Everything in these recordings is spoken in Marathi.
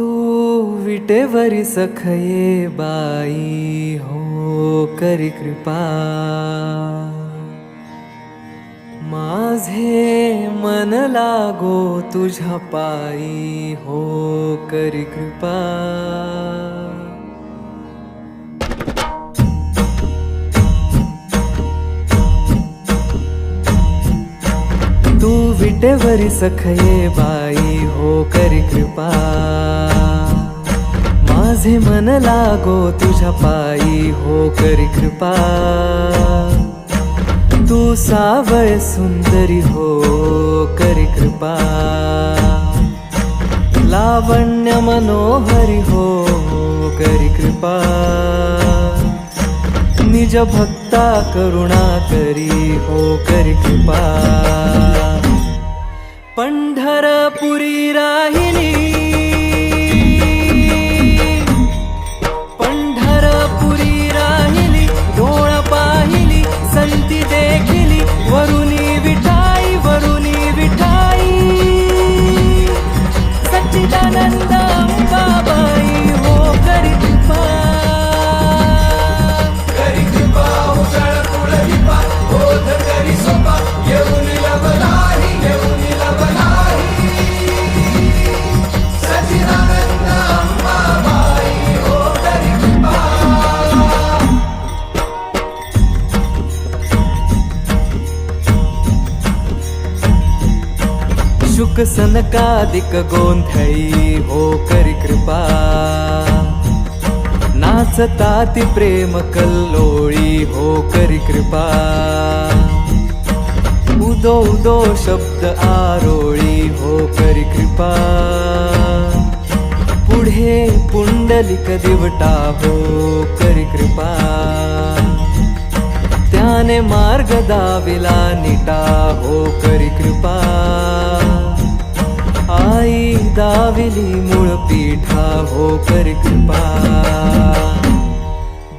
तू विटेवरी सखये बाई हो कृपा। माझे मन लागो तुझ्या पायी हो करी कृपा विटेवरी सखये बाई हो करी कृपा. माझे मन लागो तुझ्या पायी हो करी कृपा. तू सावळ सुंदरी हो करी कृपा. लावण्य मनोहरी हो करी कृपा. निज भक्ता करुणा करी हो करी कृपा. पंढरपुरी राहिली. सनकादिक गोंधळी हो करी कृपा. नाचताती प्रेम कल्लोळी हो करी कृपा. उदो उदो शब्द आरोळी हो करी कृपा. पुढे पुंडलिक दिवटा हो करी कृपा. त्याने मार्ग दाविला निटा हो करी कृपा. आई दाविली मूळ पीठा हो कर कृपा.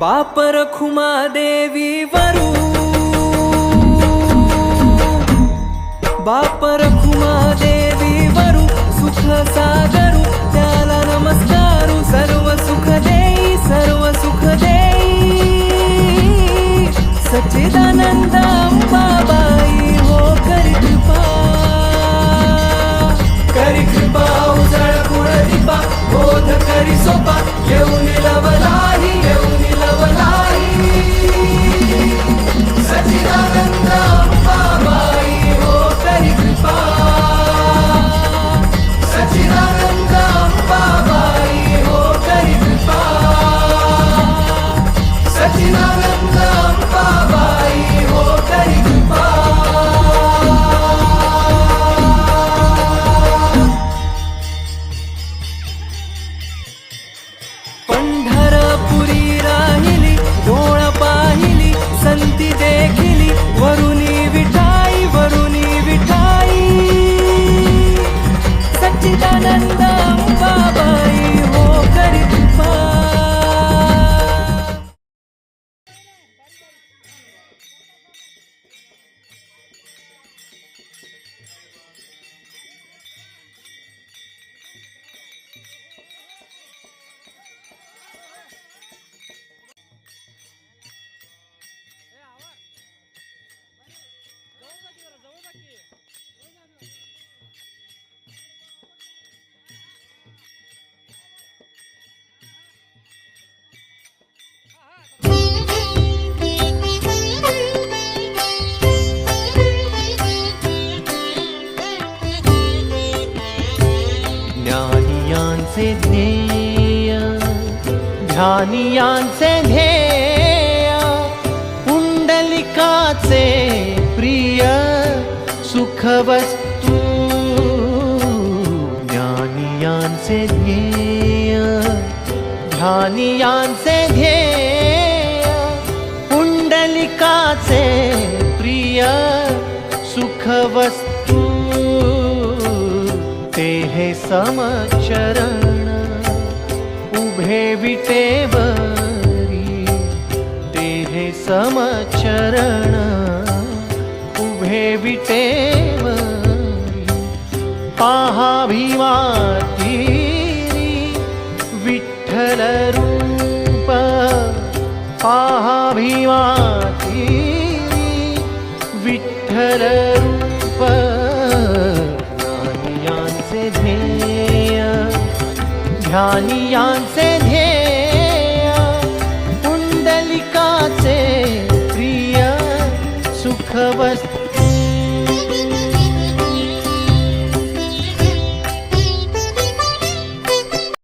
बापर खुमा देवी वरू. बापर खुमा देवी वरू सुख सागरू त्याला नमस्कारू सर्व सुख देई सर्व सुख देई. सच्चिदानंद बाबा बोध करी ध्यानियांचे ध्येय पुंडलिकाचे प्रिय सुखवस्तू. ज्ञानियांचे ध्येय ध्यानियांचे ध्येय पुंडलिकाचे प्रिय सुखवस्तू. ते हे समचरण हे विटेवरी देहे समचरण उभे विटेवरी पाहा भीमातीरी विठ्ठल रूप पाहा भीमातीरी विठ्ठल रूप ज्ञानियांचे ध्येय ध्यानियांचे